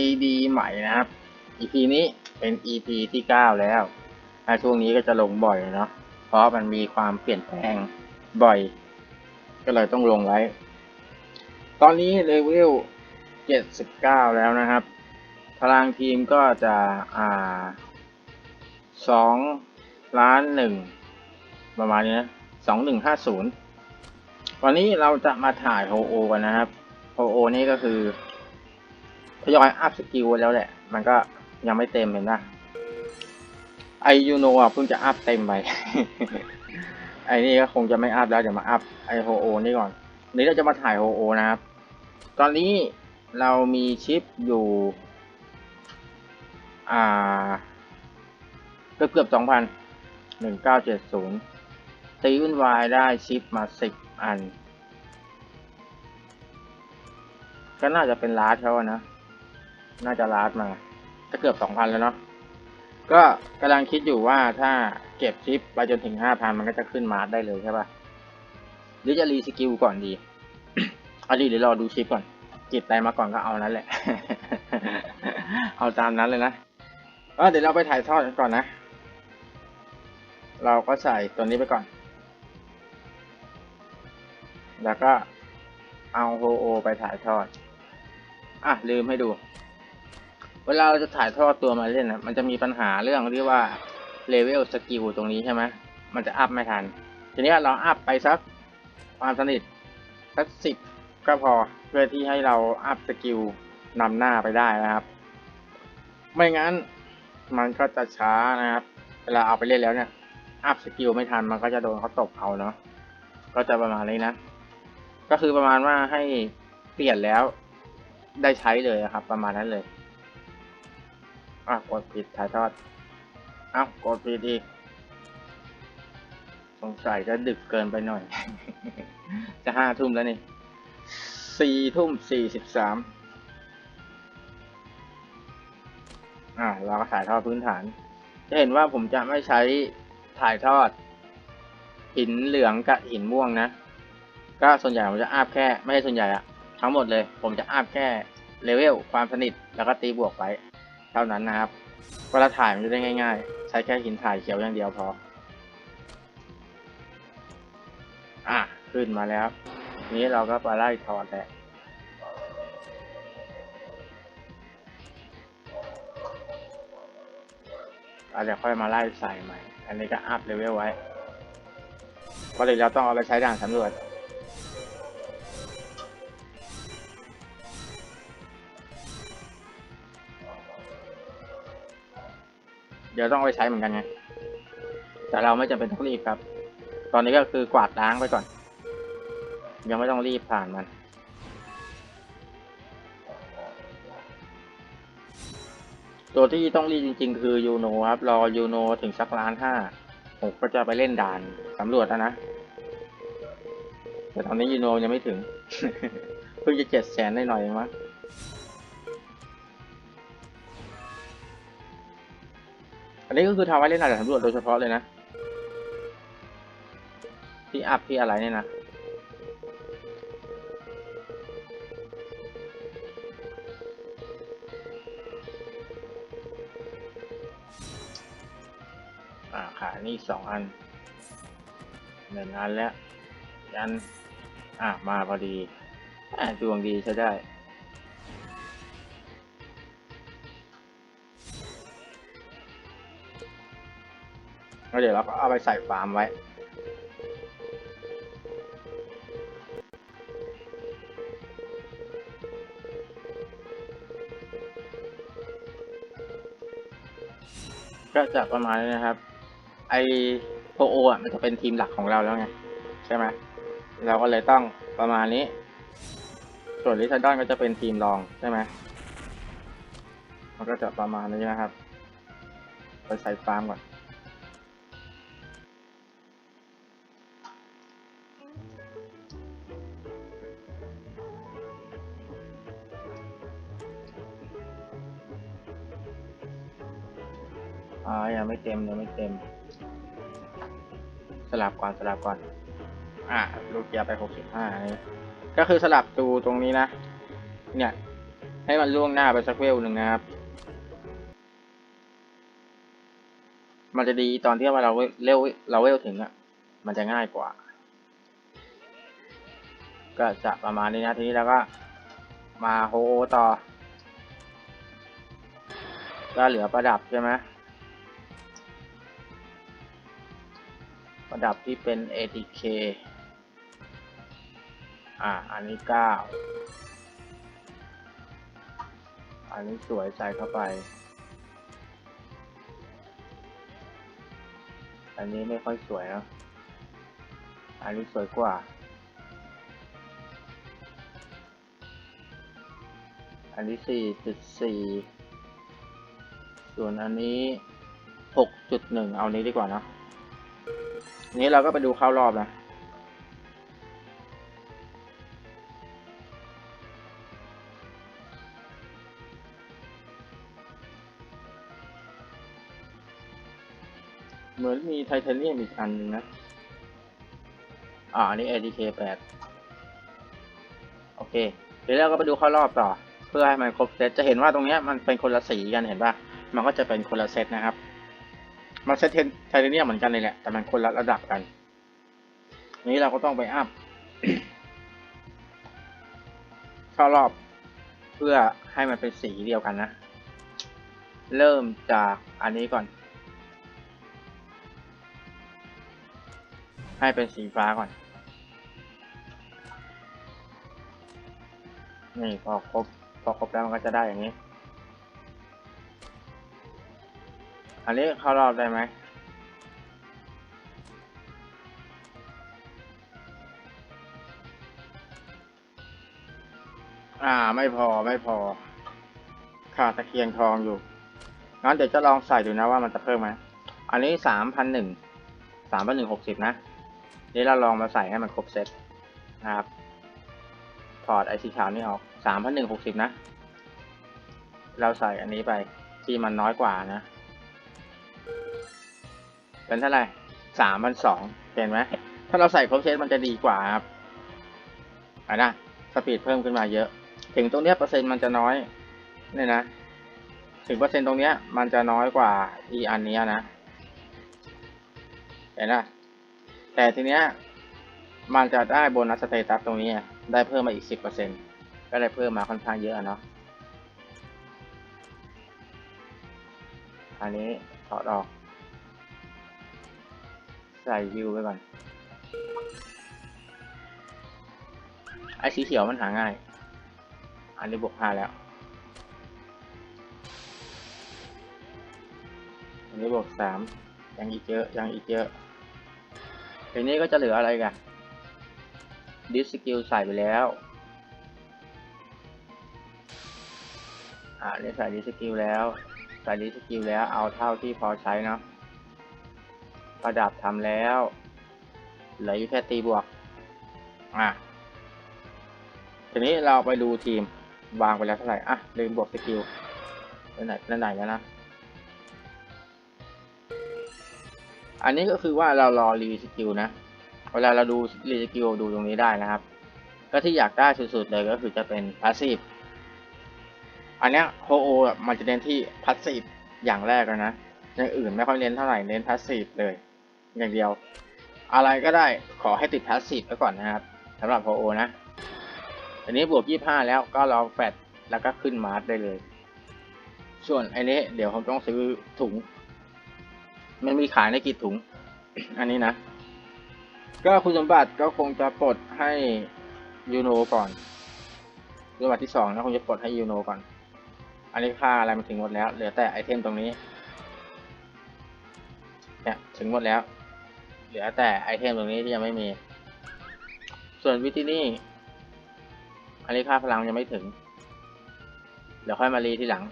ID ใหม่นะครับ EP นี้เป็น EP ที่ 9 แล้วช่วงนี้ก็จะลงบ่อยเนาะ เพราะมันมีความเปลี่ยนแปลงบ่อย ก็เลยต้องลงไว้ ตอนนี้เลเวล 79 แล้วนะครับ พลังทีมก็จะอ่า2ล้านหนึ่งประมาณนี้นะ2150 วันนี้เราจะมาถ่ายโฮโอกันนะครับโฮโอนี่ก็คือ ทยอยอัพสกิลแล้วแหละ มันก็ยังไม่เต็มเห็นนะไอยูโนะเพิ่งจะอัพเต็มไป ไอนี่ก็คงจะไม่อัพแล้วเดี๋ยวมาอัพไอโฮโอนี่ก่อน นี้เราจะมาถ่ายโฮโอนะครับ ตอนนี้เรามีชิปอยู่ อ่า เกือบเกือบสองพันหนึ่งเก้าเจ็ดศูนย์ตีวุ่นวายได้ชิปมาสิบอัน ก็น่าจะเป็นล้าสเขาอะนะ น่าจะลาสมาก็เกือบสองพันแล้วเนาะก็กำลังคิดอยู่ว่าถ้าเก็บชิปไปจนถึงห้าพันมันก็จะขึ้นมาร์ได้เลยใช่ปะหรือจะรีสกิลก่อนดีเอาดีเดี๋ยวรอดูชิปก่อนจิตใจมาก่อนก็เอานั้นแหละ เอาตามนั้นเลยนะเดี๋ยวเราไปถ่ายทอดกันก่อนนะ เราก็ใส่ตัวนี้ไปก่อน แล้วก็เอาโฮโอไปถ่ายทอด อะลืมให้ดู เวลาเราจะถ่ายทอดตัวมาเล่นนะมันจะมีปัญหาเรื่องที่ว่าเลเวลสกิลตรงนี้ใช่ไหมมันจะอัพไม่ทัน ทีนี้เราอัพไปสักความสนิทสักสิบก็พอเพื่อที่ให้เราอัพสกิลนำหน้าไปได้นะครับ ไม่งั้นมันก็จะช้านะครับ เวลาเอาไปเล่นแล้วเนี่ย อัพสกิลไม่ทันมันก็จะโดนเขาตบเอาเนาะก็จะประมาณนี้นะ ก็คือประมาณว่าให้เปลี่ยนแล้วได้ใช้เลยอะครับ ประมาณนั้นเลย อะกดผิดถ่ายทอดอ้าวกดผิดอีก สงสัยจะดึกเกินไปหน่อย จะห้าทุ่มแล้วนี่สี่ทุ่มสี่สิบสามอะเราก็ถ่ายทอดพื้นฐาน จะเห็นว่าผมจะไม่ใช้ถ่ายทอด หินเหลืองกับหินม่วงนะ ก็ส่วนใหญ่ผมจะอัพแค่ ไม่ใช่ส่วนใหญ่อะทั้งหมดเลย ผมจะอัพแค่เลเวลความสนิทแล้วก็ตีบวกไป ท่านั้นนะครับ เวลาถ่ายมันจะได้ง่าย ๆ ใช้แค่หินถ่ายเขียวอย่างเดียวพอ อะ ขึ้นมาแล้ว นี้เราก็ไปไล่ถอดแหละเราจะค่อยมาไล่ใส่ใหม่ อันนี้ก็อัพเลเวลไว้เพราะเดี๋ยวเราต้องเอาไปใช้ด่านสำรวจ เดี๋ยวต้องเอาไปใช้เหมือนกันไง แต่เราไม่จำเป็นต้องรีบครับ ตอนนี้ก็คือกวาดล้างไปก่อน ยังไม่ต้องรีบผ่านมัน ตัวที่ต้องรีบจริง ๆ คือยูโนครับ รอยูโนถึงสักล้านห้าผมก็จะไปเล่นด่านสำรวจแล้วนะ แต่ตอนนี้ยูโนยังไม่ถึง เพิ่งจะเจ็ดแสนได้หน่อยมั้ง นนี้ก็คือทำไว้เล่นด่านสำรวจโดยเฉพาะเลยนะ ที่อัพที่อะไรเนี่ยนะอ่าขานี่สองอันหนึ่งอันแล้วยัน อ่ามาพอดี ดวงดีใช้ได้ แล้วเดี๋ยวเราก็เอาไปใส่ฟาร์มไว้ก็จะประมาณนี้นะครับ ไอโพโออะมันจะเป็นทีมหลักของเราแล้วไง ใช่ไหมเราก็เลยต้องประมาณนี้ ส่วนลิซาดอนก็จะเป็นทีมรองใช่ไหมมันก็จะประมาณนี้นะครับ ไปใส่ฟาร์มก่อน อ่ายังไม่เต็มยังไม่เต็ม สลับก่อนสลับก่อน อ่าลูกเกียร์ไปหกสิบห้าก็คือสลับตูตรงนี้นะ เนี่ย ให้มันล่วงหน้าไปสักเวลหนึ่งนะครับ มันจะดีตอนที่ว่าเราเร็วเราเวลถึงอะมันจะง่ายกว่า ก็จะประมาณนี้นะทีนี้แล้วก็มาโฮต่อก็เหลือประดับใช่ไหม ระดับที่เป็น ATK อ่า อันนี้เก้าอันนี้สวยใส่เข้าไป อันนี้ไม่ค่อยสวยนะ อันนี้สวยกว่า อันนี้สี่จุดสี่ส่วนอันนี้หกจุดหนึ่งเอานี้ดีกว่าเนะ นี้เราก็ไปดูเข้ารอบนะเหมือนมีไทเทเนียมอีกอันนึงนะ อ่าอันนี้ ADK 8โอเค เดี๋ยวเราก็ไปดูเข้ารอบต่อ เพื่อให้มันครบเซต จะเห็นว่าตรงนี้มันเป็นคนละสีกันเห็นปะมันก็จะเป็นคนละเซตนะครับ มันเซตไทเทเนียมเหมือนกันเลยแหละ แต่มันคนละระดับกัน นี้เราก็ต้องไปอัพเข้ารอบเพื่อให้มันเป็นสีเดียวกันนะ เริ่มจากอันนี้ก่อน ให้เป็นสีฟ้าก่อน นี่พอครบพอครบแล้วมันก็จะได้อย่างนี้ อันนี้เข้ารอบได้ไหมอ่าไม่พอไม่พอ ขาดตะเคียงทองอยู่งั้นเดี๋ยวจะลองใส่ดูนะว่ามันจะเพิ่มไหมอันนี้สามพันหนึ่งสามพันหนึ่งหกสิบนะนี่เราลองมาใส่ให้มันครบเซตนะครับ ถอดไอสีขาวนี่ออกสามพันหนึ่งหกสิบนะ เราใส่อันนี้ไปที่มันน้อยกว่านะ เป็นเท่าไหร่สามพันสองเห็นไหมถ้าเราใส่ครบเซตมันจะดีกว่าครับอะนะสปีดเพิ่มขึ้นมาเยอะ ถึงตรงเนี้ยเปอร์เซ็นต์มันจะน้อยเนี่ยนะ ถึงเปอร์เซ็นต์ตรงเนี้ยมันจะน้อยกว่าอีอันเนี้ยนะเห็นไหมแต่ทีเนี้ยมันจะได้โบนัสสเตตัสตรงนี้ได้เพิ่มมาอีกสิบเปอร์เซ็นต์ก็เลยเพิ่มมาค่อนข้างเยอะอะเนาะอันนี้ถอดออก ใส่วิวไปก่อนไอ้สีเขียวมันหาง่าย อันนี้บวกห้าแล้ว อันนี้บวกสามยังอีกเยอะยังอีกเยอะทีนี้ก็จะเหลืออะไรกันดิสกิลใส่ไปแล้ว อ่านี่ใส่ดิสกิลแล้ว ใส่ดิสกิลแล้วเอาเท่าที่พอใช้เนาะ ประดับทำแล้วเหลืออยู่แค่ตีบวก อะ ทีนี้เราไปดูทีมวางไปแล้วเท่าไหร่ อะ ลืมบวกสกิลนั่นไหนนั่นไหนแล้วนะ อันนี้ก็คือว่าเรารอรีสกิลนะ เวลาเราดูรีสกิลดูตรงนี้ได้นะครับ ก็ที่อยากได้สุดๆเลยก็คือจะเป็นพาสซีฟ อันนี้โฮโอมันจะเน้นที่พาสซีฟอย่างแรกเลยนะ อย่างอื่นไม่ค่อยเน้นเท่าไหร่ เน้นพาสซีฟเลย อย่างเดียว อะไรก็ได้ขอให้ติดพาสซีฟไว้ก่อนนะครับสำหรับโฮโอนะอันนี้บวกยี่ห้าแล้วก็เราแฟดแล้วก็ขึ้นมาร์ได้เลย ส่วนไอ้นี้เดี๋ยวผมต้องซื้อถุง มันมีขายในกี่ถุง อันนี้นะ ก็คุณสมบัติก็คงจะปลดให้ยูโนก่อนสมบัติที่สองนะคงจะปลดให้ยูโนก่อน อันนี้ค่าอะไรมันถึงหมดแล้ว เหลือแต่ไอเทมตรงนี้เนี่ยถึงหมดแล้ว ลือแต่ไอเทมตรงนี้ที่ยังไม่มี ส่วนวิธีนี่ อันนี้ค่าพลังยังไม่ถึง เดี๋ยวค่อยมารีที่หลัง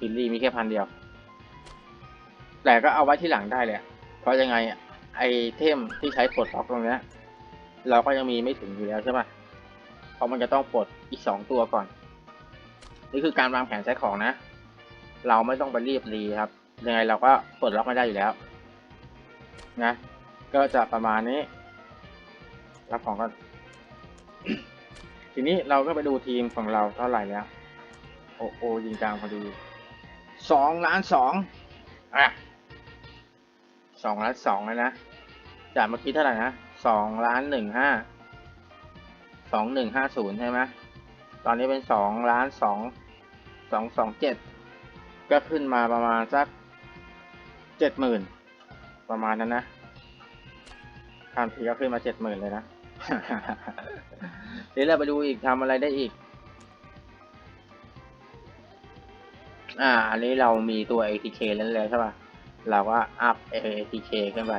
บิลลี่มีแค่พันเดียว แต่ก็เอาไว้ที่หลังได้เลยเพราะยังไงไอเทมที่ใช้ปลดล็อกตรงนี้เราก็ยังมีไม่ถึงอยู่แล้วใช่ปะเพราะมันจะต้องปลดอีกสองตัวก่อน นี่คือการวางแผนใช้ของนะ เราไม่ต้องไปรีบรีครับ ยังไงเราก็ปลดล็อกไม่ได้อยู่แล้ว นะ ก็จะประมาณนี้ รับของก็ทีทีนี้เราก็ไปดูทีมของเราเท่าไหร่แล้ว โอโอยิงกลางพอดีสองล้านสองอะสองล้านสองเลยนะจากเมื่อกี้เท่าไหร่นะสองล้านหนึ่งห้าสองหนึ่งห้าศูนย์ใช่ไหมตอนนี้เป็นสองล้านสองสองสองเจ็ดก็ขึ้นมาประมาณสักเจ็ดหมื่นประมาณนั้นนะ ทำทีก็ขึ้นมาเจ็ดหมื่นเลยนะเดี๋ยวเราไปดูอีกทำอะไรได้อีก อ่า อันนี้เรามีตัว ATK แล้วเลยใช่ป่ะ เราก็อัพ ATK ขึ้นไป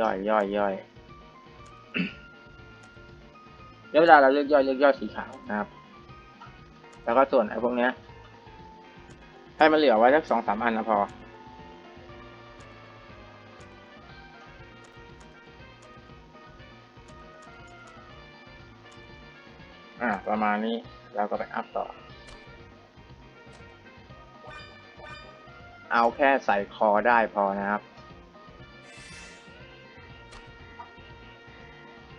ย่อยย่อยย่อยแล้วเวลาเราเลือกย่อยเลือกย่อยสีขาวนะครับ แล้วก็ส่วนไอ้พวกเนี้ย ให้มันเหลือไว้สักสองสามอันนะพอ อ่า ประมาณนี้เราก็ไปอัพต่อ เอาแค่ใส่คอได้พอนะครับ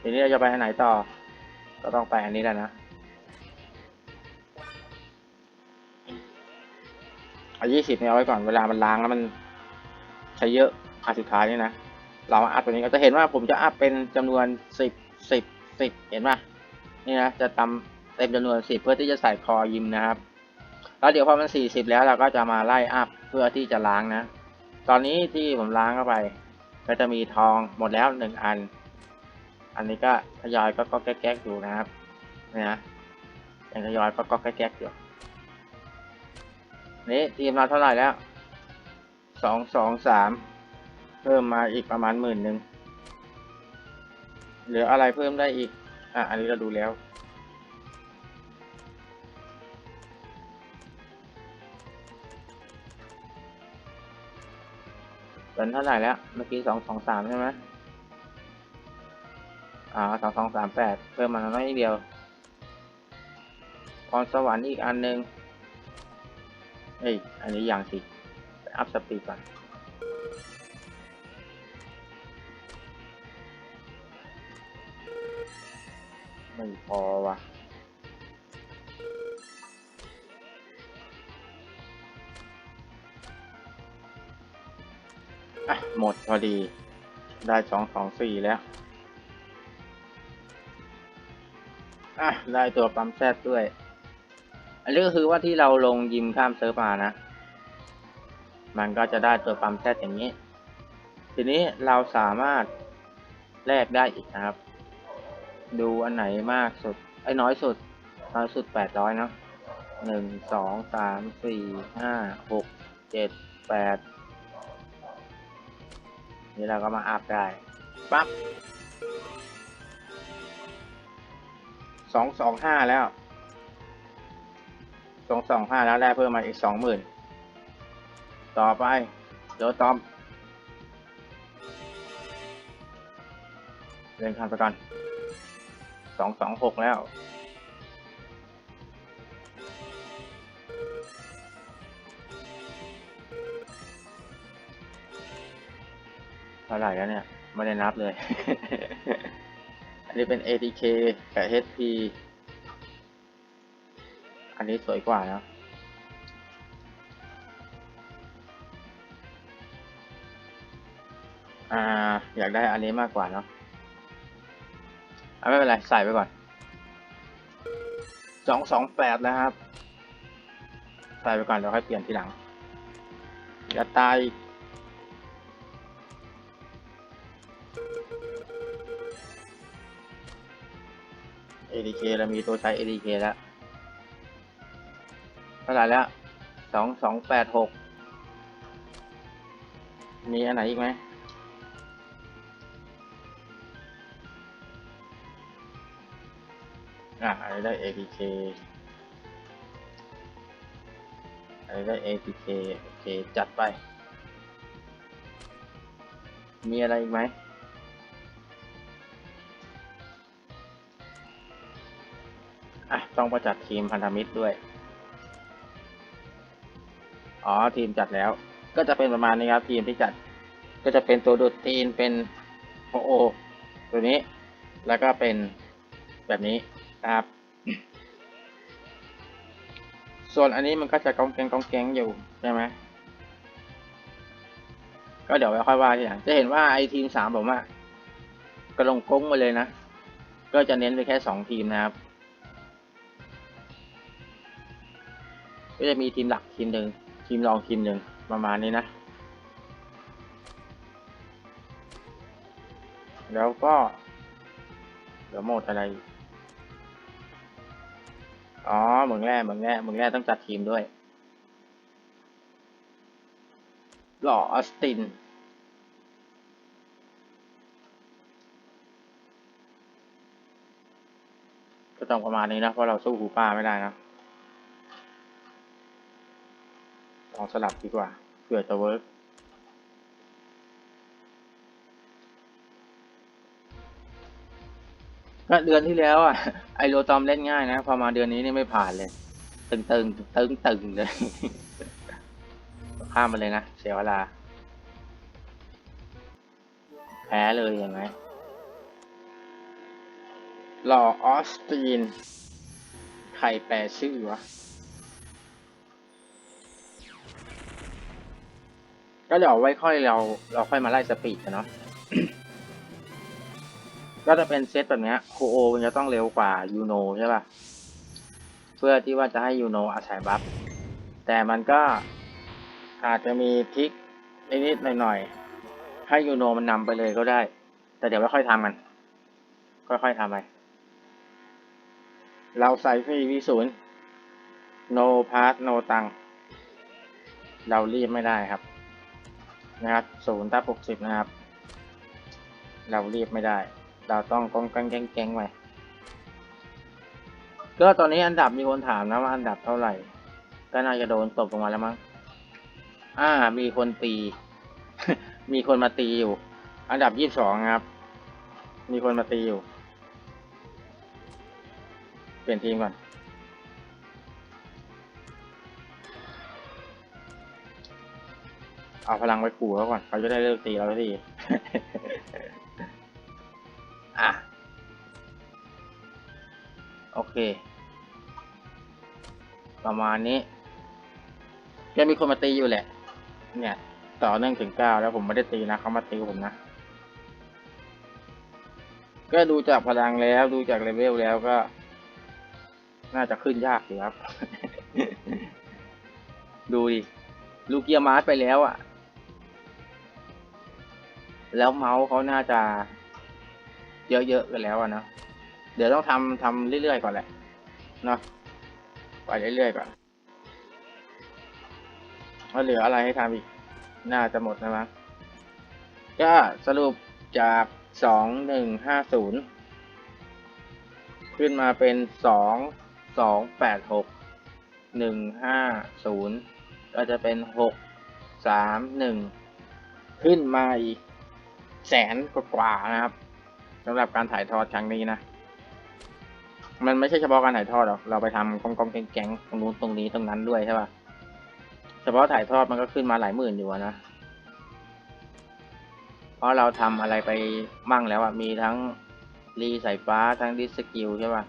ทีนี้เราจะไปไหนต่อ ก็ต้องไปอันนี้แหละนะเอายี่สิบเนี่ยเอาไว้ก่อนเวลามันล้างแล้วมันใช้เยอะอันสุดท้ายนี่นะ เราอัพตัวนี้ก็จะเห็นว่าผมจะอัพเป็นจำนวนสิบสิบสิบเห็นป่ะ นี่นะจะตำเต็มจำนวนสิบเพื่อที่จะใส่คอยิมนะครับ แล้วเดี๋ยวพอมันสี่สิบแล้วเราก็จะมาไล่อัพเพื่อที่จะล้างนะ ตอนนี้ที่ผมล้างเข้าไป ก็จะมีทองหมดแล้วหนึ่งอัน อันนี้ก็ทยอยก็ก็แก๊กๆอยู่นะครับนี่นะยังทยอยก็ก็แก๊กๆอยู่นี่ทีมเราเท่าไหร่แล้วสองสองสามเพิ่มมาอีกประมาณหมื่นหนึ่งเหลืออะไรเพิ่มได้อีก อะ อันนี้เราดูแล้ว เป็นเท่าไหร่แล้ว เมื่อกี้สองสองสามใช่ไหมอ่าสองสองสามแปดเพิ่มมาน้อยนิดเดียวพรสวรรค์อีกอันหนึ่งเอ้ย อันนี้อย่างสิ อัพสปีดก่อน ไม่พอว่ะอะ หมดพอดี ได้สองสองสี่แล้ว อะ ได้ตัวปั๊มแซดด้วย อันนี้ก็คือว่าที่เราลงยิมข้ามเซิร์ฟมานะ มันก็จะได้ตัวปั๊มแซดอย่างนี้ ทีนี้เราสามารถแลกได้อีกนะครับ ดูอันไหนมากสุด ไอ้น้อยสุด น้อยสุดแปดร้อยเนาะหนึ่งสองสามสี่ห้าหกเจ็ดแปดนี่เราก็มาอัพได้ปั๊บสองสองห้าแล้วสองสองห้าแล้วได้เพิ่มมาอีกสองหมื่นต่อไปโดตอมเรียนคันไปก่อน สองสองหกแล้ว เท่าไหร่แล้วเนี่ย ไม่ได้นับเลย อันนี้เป็น ATK กับ HP อันนี้สวยกว่านะอ่า อยากได้อันนี้มากกว่าเนาะ อะไม่เป็นไร ใส่ไปก่อนสองสองแปดแล้วครับ ใส่ไปก่อนเดี๋ยวค่อยเปลี่ยนทีหลังอย่าตาย ADK เรามีตัวใช้ ADK แล้วเท่าไหร่แล้วสองสองแปดหกมีอันไหนอีกไหม อะอันนี้ได้ APK อันนี้ได้ APK โอเค จัดไป มีอะไรอีกไหมอะ ต้องประจัดทีมพันธมิตรด้วย อ๋อ ทีมจัดแล้ว ก็จะเป็นประมาณนี้ครับ ทีมที่จัด ก็จะเป็นตัวดูดทีนเป็นโอโอตัวนี้ แล้วก็เป็นแบบนี้ นะครับ ส่วนอันนี้มันก็จะกองแกงกองแกงอยู่ใช่ไหมก็เดี๋ยวไว้ค่อยว่าทีหลังจะเห็นว่าไอทีมสามผมอะกระลงก้งมาเลยนะ ก็จะเน้นไปแค่สองทีมนะครับ ก็จะมีทีมหลักทีมหนึ่งทีมรองทีมหนึ่งประมาณนี้นะ แล้วก็ เดี๋ยวโหมดอะไร อ๋อเหมืองแร่เหมืองแร่เหมืองแร่ต้องจัดทีมด้วย หล่อออสติน ก็ต้องประมาณนี้นะ เพราะเราสู้หูป้าไม่ได้นะลองสลับดีกว่าเผื่อจะเวิร์ก ก็เดือนที่แล้วอะไอโรตอมเล่นง่ายนะ พอมาเดือนนี้นี่ไม่ผ่านเลย ตึงตึงตึงตึงเลย ข้ามไปเลยนะเสียเวลา แพ้เลยเห็นไหมหล่อออสตินใครแปลชื่อวะก็เดี๋ยวไว้ค่อยเราเราค่อยมาไล่สปีดกันเนาะ ก็จะเป็นเซตแบบนี้โคโอมันจะต้องเร็วกว่ายูโนใช่ป่ะ เพื่อที่ว่าจะให้ยูโนอาศัยบัฟ แต่มันก็อาจจะมีทิกนิดๆหน่อยๆ ให้ยูโนมันนำไปเลยก็ได้ แต่เดี๋ยวค่อยทำมันค่อยๆทำไป เราใส่ฟรีวีศูนย์ no pass no ตัง เรารีบไม่ได้ครับ นะครับศูนย์ทับหกสิบนะครับ เรารีบไม่ได้ เราต้องกองกังแกงแกงไว้ก็ตอนนี้อันดับมีคนถามนะว่าอันดับเท่าไหร่ ก็น่าจะโดนตบลงมาแล้วมั้งอ่า มีคนตี มีคนมาตีอยู่ อันดับยี่สิบสองครับ มีคนมาตีอยู่ เปลี่ยนทีมก่อนเอาพลังไปขู่เขาก่อนเขาจะได้เลิกตีเราที เค ประมาณนี้จะมีคนมาตีอยู่แหละ เนี่ย ต่อเนื่องถึงเก้าแล้วผมไม่ได้ตีนะเขามาตีผมนะก็ดูจากพลังแล้วดูจากเลเวลแล้วก็ น่าจะขึ้นยากอยู่ครับ ดูดิ ลูกเกียร์มาร์สไปแล้วอะ่ะ แล้วเมาส์เขาน่าจะ เยอะๆกันแล้วอะนะ เดี๋ยวต้องทำทำเรื่อยๆก่อนแหละเนาะไปเรื่อยๆก่อนว่าเหลืออะไรให้ทำอีก น่าจะหมดนะมั้งก็สรุปจากสองหนึ่งห้าศูนย์ขึ้นมาเป็นสองสองแปดหกหนึ่งห้าศูนย์ก็จะเป็นหกสามหนึ่งขึ้นมาอีกแสนกว่านะครับสำหรับการถ่ายทอดครั้งนี้นะ มันไม่ใช่เฉพาะการถ่ายทอดหรอก เราไปทำกองกองแกงๆตรงนู้นตรงนี้ตรงนั้นด้วยใช่ป่ะ เฉพาะถ่ายทอดมันก็ขึ้นมาหลายหมื่นอยู่นะ เพราะเราทำอะไรไปมั่งแล้วอะมีทั้งรีสายฟ้าทั้งดิสกิลใช่ป่ะ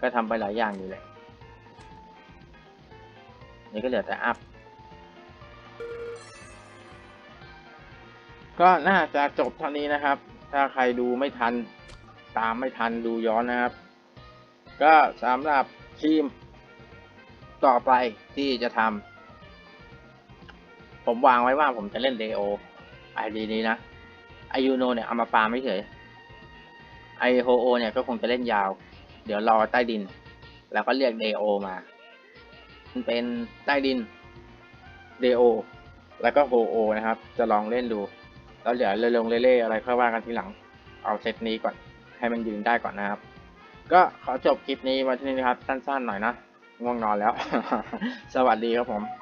ก็ทำไปหลายอย่างอยู่แหละ นี่ก็เหลือแต่อัพ ก็น่าจะจบเท่านี้นะครับ ถ้าใครดูไม่ทันตามไม่ทันดูย้อนนะครับ ก็สำหรับทีมต่อไปที่จะทำผมวางไว้ว่าผมจะเล่นเดโอไอดีนี้นะไอยูโนเนี่ยเอามาปาไม่เฉยไอโฮโอเนี่ยก็คงจะเล่นยาว เดี๋ยวรอใต้ดิน แล้วก็เรียกเดโอมามันเป็นใต้ดินเดโอแล้วก็โฮโอนะครับ จะลองเล่นดู แล้วเดี๋ยวเรื่อยๆเล่ๆอะไรค่อยว่ากันทีหลัง เอาเซตนี้ก่อน ให้มันยืนได้ก่อนนะครับ ก็ขอจบคลิปนี้ไว้ที่นี่นะครับ สั้นๆหน่อยนะง่วงนอนแล้ว สวัสดีครับผม